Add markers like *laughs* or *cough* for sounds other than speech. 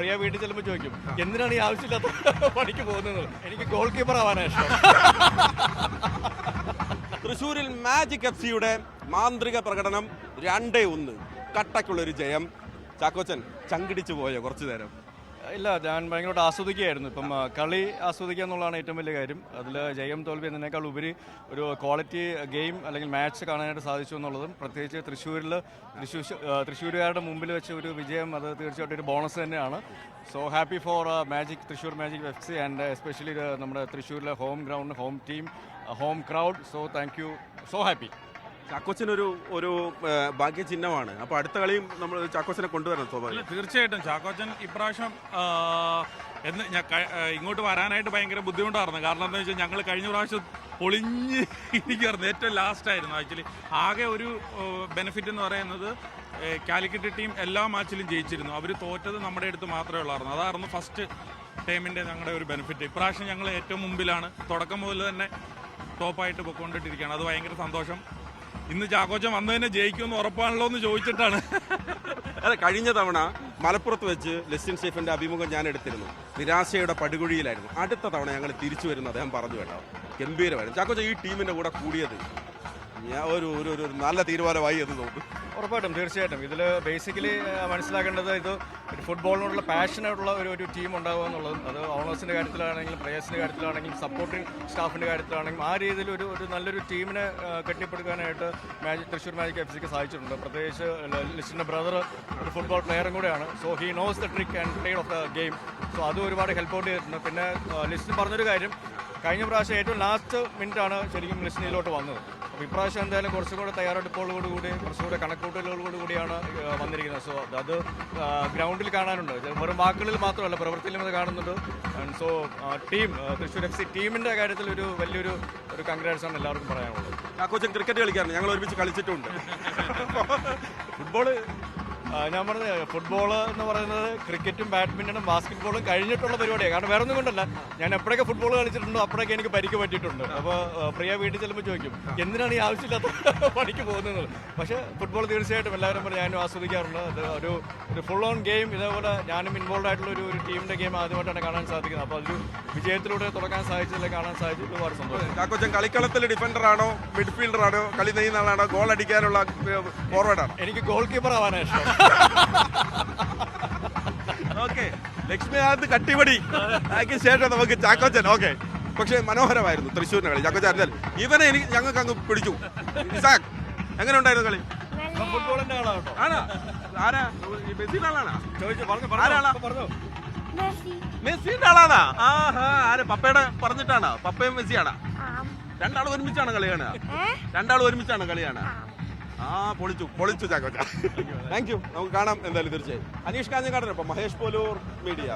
പ്രിയ വീട്ടിൽ ചെല്ലുമ്പോൾ ചോദിക്കും എന്തിനാണ് ഈ ആവശ്യമില്ലാത്ത പണിക്ക് പോകുന്നത്? എനിക്ക് ഗോൾ കീപ്പർ ആവാനാണ് ഇഷ്ടം. തൃശൂരിൽ മാജിക് എഫ് സിയുടെ മാന്ത്രിക പ്രകടനം രണ്ടേ ഒന്ന്. കട്ടക്കുള്ളൊരു ജയം. ചാക്കോച്ചൻ ചങ്കിടിച്ചു പോയോ കുറച്ചു നേരം ഇല്ല ഞാൻ ഭയങ്കരമായിട്ട് ആസ്വദിക്കുകയായിരുന്നു. ഇപ്പം കളി ആസ്വദിക്കുക എന്നുള്ളതാണ് ഏറ്റവും വലിയ കാര്യം. അതിൽ ജയം തോൽവി എന്നതിനേക്കാൾ ഉപരി ഒരു ക്വാളിറ്റി ഗെയിം അല്ലെങ്കിൽ മാച്ച് കാണാനായിട്ട് സാധിച്ചു എന്നുള്ളതും പ്രത്യേകിച്ച് തൃശ്ശൂരിൽ തൃശ്ശൂർ തൃശ്ശൂരുകാരുടെ മുമ്പിൽ വെച്ച ഒരു വിജയം അത് തീർച്ചയായിട്ടും ഒരു ബോണസ് തന്നെയാണ്. So happy for magic Thrissur magic F C and especially നമ്മുടെ തൃശ്ശൂരിലെ home ground home team home crowd so thank you so happy ചാക്കോച്ചനൊരു ഒരു ഭാഗ്യ ചിഹ്നമാണ് അപ്പൊ അടുത്ത കളിയും നമ്മൾ ചാക്കോച്ചനെ കൊണ്ടുവരണം സ്വാഭാവികം. തീർച്ചയായിട്ടും. ചാക്കോച്ചൻ ഇപ്രാവശ്യം എന്ന് ഇങ്ങോട്ട് വരാനായിട്ട് ഭയങ്കര ബുദ്ധിമുട്ടായിരുന്നു. കാരണം എന്താ വെച്ചാൽ ഞങ്ങൾ കഴിഞ്ഞ പ്രാവശ്യം പൊളിഞ്ഞ് ഇരിക്കുമായിരുന്നു ഏറ്റവും ലാസ്റ്റ് ആയിരുന്നു. ആക്ച്വലി ആകെ ഒരു ബെനിഫിറ്റ് എന്ന് പറയുന്നത് കാലിക്കറ്റ് ടീം എല്ലാ മാച്ചിലും ജയിച്ചിരുന്നു. അവർ തോറ്റത് നമ്മുടെ അടുത്ത് മാത്രമേ ഉള്ളായിരുന്നു. അതായിരുന്നു ഫസ്റ്റ് ടൈമിന്റെ ഞങ്ങളുടെ ഒരു ബെനിഫിറ്റ് ഇപ്രാവശ്യം ഞങ്ങൾ ഏറ്റവും മുമ്പിലാണ്. തുടക്കം മുതൽ തന്നെ ടോപ്പായിട്ട് പൊയ്ക്കൊണ്ടിട്ടിരിക്കുകയാണ് അത് ഭയങ്കര സന്തോഷം. ഇന്ന് ചാക്കോച്ചൻ വന്നു തന്നെ ജയിക്കുമെന്ന് ഉറപ്പാണല്ലോ എന്ന് ചോദിച്ചിട്ടാണ്. അതെ കഴിഞ്ഞ തവണ മലപ്പുറത്ത് വെച്ച് ലസ്റ്റിൻ സേഫിന്റെ അഭിമുഖം ഞാൻ എടുത്തിരുന്നു. നിരാശയുടെ പടുകുഴിയിലായിരുന്നു. അടുത്ത തവണ ഞങ്ങൾ തിരിച്ചു വരുന്നു അദ്ദേഹം പറഞ്ഞു കേട്ടോ. ഗംഭീരമായിരുന്നു. ചാക്കോച്ച ഈ ടീമിന്റെ കൂടെ കൂടിയത് ഞാൻ ഒരു ഒരു നല്ല തീരുമാനമായി എന്ന് തോന്നുന്നു. ഉറപ്പായിട്ടും തീർച്ചയായിട്ടും. ഇതിൽ ബേസിക്കലി മനസ്സിലാക്കേണ്ടത് ഇത് ഫുട്ബോളിനോടുള്ള പാഷനായിട്ടുള്ള ഒരു ഒരു ടീം ഉണ്ടാകുക എന്നുള്ളതും. അത് ഓണേഴ്സിന്റെ കാര്യത്തിലാണെങ്കിലും പ്ലേയേഴ്സിന്റെ കാര്യത്തിലാണെങ്കിലും സപ്പോർട്ടിംഗ് സ്റ്റാഫിന്റെ കാര്യത്തിലാണെങ്കിലും ആ രീതിയിൽ ഒരു ഒരു നല്ലൊരു ടീമിനെ കെട്ടിപ്പടുക്കാനായിട്ട് മാജിക് തൃശ്ശൂർ മാജിക് എഫ് സിക്ക് സാധിച്ചിട്ടുണ്ട്. പ്രത്യേകിച്ച് ലിസ്റ്റിന്റെ ബ്രദർ ഒരു ഫുട്ബോൾ പ്ലെയറും കൂടെയാണ്. So he knows the trick and trade of the game so അതും ഒരുപാട് ഹെൽപ്പ് ഔട്ട് ചെയ്തിട്ടുണ്ട്. പിന്നെ ലിസ്റ്റിൻ പറഞ്ഞൊരു കാര്യം. കഴിഞ്ഞ പ്രാവശ്യം ഏറ്റവും ലാസ്റ്റ് മിനിറ്റാണ് ശരിക്കും ലിസ്റ്റിനിലോട്ട് വന്നത്. ഇപ്രാവശ്യം എന്തായാലും കുറച്ചും കൂടെ തയ്യാറെടുപ്പുകളോട് കൂടി കുറച്ചും കൂടെ കണക്കൂട്ടലുകളോട് കൂടിയാണ് വന്നിരിക്കുന്നത്. സോ അത് ഗ്രൗണ്ടിൽ കാണാനുണ്ട്. വെറും വാക്കുകളിൽ മാത്രമല്ല പ്രവൃത്തിയിലും അത് കാണുന്നുണ്ട്. So team Thrissur F C ടീമിന്റെ കാര്യത്തിൽ ഒരു വലിയൊരു ഒരു കൺഗ്രാറ്റ്സ് ആണ് എല്ലാവർക്കും പറയാനുള്ളത്. ചാക്കോച്ചൻ ക്രിക്കറ്റ് കളിക്കാറുണ്ട്. ഞങ്ങൾ ഒരുമിച്ച് കളിച്ചിട്ടുണ്ട് ഫുട്ബോൾ *laughs* ആ, ഞാൻ പറഞ്ഞ ഫുട്ബോൾ എന്ന് പറയുന്നത് ക്രിക്കറ്റും ബാഡ്മിന്റണും ബാസ്കറ്റ്ബോളും കഴിഞ്ഞിട്ടുള്ള പരിപാടിയാണ്. കാരണം വേറെ ഒന്നും കൊണ്ടല്ല. ഞാൻ എപ്പോഴൊക്കെ ഫുട്ബോൾ കളിച്ചിട്ടുണ്ടോ അപ്പോഴൊക്കെ എനിക്ക് പരിക്ക് പറ്റിയിട്ടുണ്ട്. അപ്പോൾ പ്രിയ വീട്ടിൽ ചെല്ലുമ്പോൾ ചോദിക്കും എന്തിനാണ് ഈ ആവശ്യമില്ലാത്ത *laughs* പണിക്ക് പോകുന്നത്? പക്ഷേ ഫുട്ബോൾ തീർച്ചയായിട്ടും എല്ലാവരും പറഞ്ഞ് ഞാനും ആസ്വദിക്കാറുണ്ട്. അത് ഒരു ഒരു ഫുൾ ഓൺ ഗെയിം ഇതേപോലെ ഞാനും ഇൻവോൾവ് ആയിട്ടുള്ള ഒരു ഒരു ടീമിന്റെ ഗെയിം ആദ്യമായിട്ടാണ് കാണാൻ സാധിക്കുന്നത്. അപ്പോൾ അതൊരു വിജയത്തിലൂടെ തുടങ്ങാൻ സാധിച്ചതിൽ കാണാൻ സാധിച്ചിട്ടുള്ള ഒരുപാട് സന്തോഷം. കാക്കോച്ചൻ കളിക്കളത്തിൽ ഡിഫൻഡർ ആണോ മിഡ്ഫീൽഡർ ആണോ കളി നെയ്യുന്ന ആളാണോ ഗോൾ അടിക്കാനുള്ള ഫോർവേഡാണ് എനിക്ക് ഗോൾ കീപ്പർ ആവാനാണ് ഇഷ്ടം. ഓക്കെ ലക്ഷ്മിനാഥ് കട്ടിപടി അതിന് ശേഷം നമുക്ക് ചാക്കോച്ചൻ. ഓക്കെ പക്ഷേ മനോഹരമായിരുന്നു തൃശ്ശൂരിന്റെ കളി. ചാക്കോച്ചൻ അറിഞ്ഞാൽ ഇവനെ എനിക്ക് ഞങ്ങൾക്ക് അങ്ങ് പിടിച്ചു. ഇസാക്ക് എങ്ങനെ ഉണ്ടായിരുന്നു കളി? പറഞ്ഞിട്ടാണ് ആളാണ് കേട്ടോ ആണോ ആരാ? ഈ മെസ്സിയുടെ ആളാണോ? ചോദിച്ചു പറഞ്ഞു ആരാളാ? പറഞ്ഞു. പറഞ്ഞു മെസ്സിന്റെ ആളാണോ? ആഹാ ആര്? പപ്പയുടെ പറഞ്ഞിട്ടാണോ? പപ്പയും മെസ്സിയാണോ? രണ്ടാളും ഒരുമിച്ചാണ് കളിയാണ്. രണ്ടാളും ഒരുമിച്ചാണ് കളി കാണുക ആ പൊളിച്ചു പൊളിച്ചു ചാക്കോച്ച താങ്ക് യു നമുക്ക് കാണാം എന്തായാലും തീർച്ചയായും. അനീഷ് കാഞ്ഞങ്ങാടനൊപ്പം മഹേഷ് പോലൂർ മീഡിയ.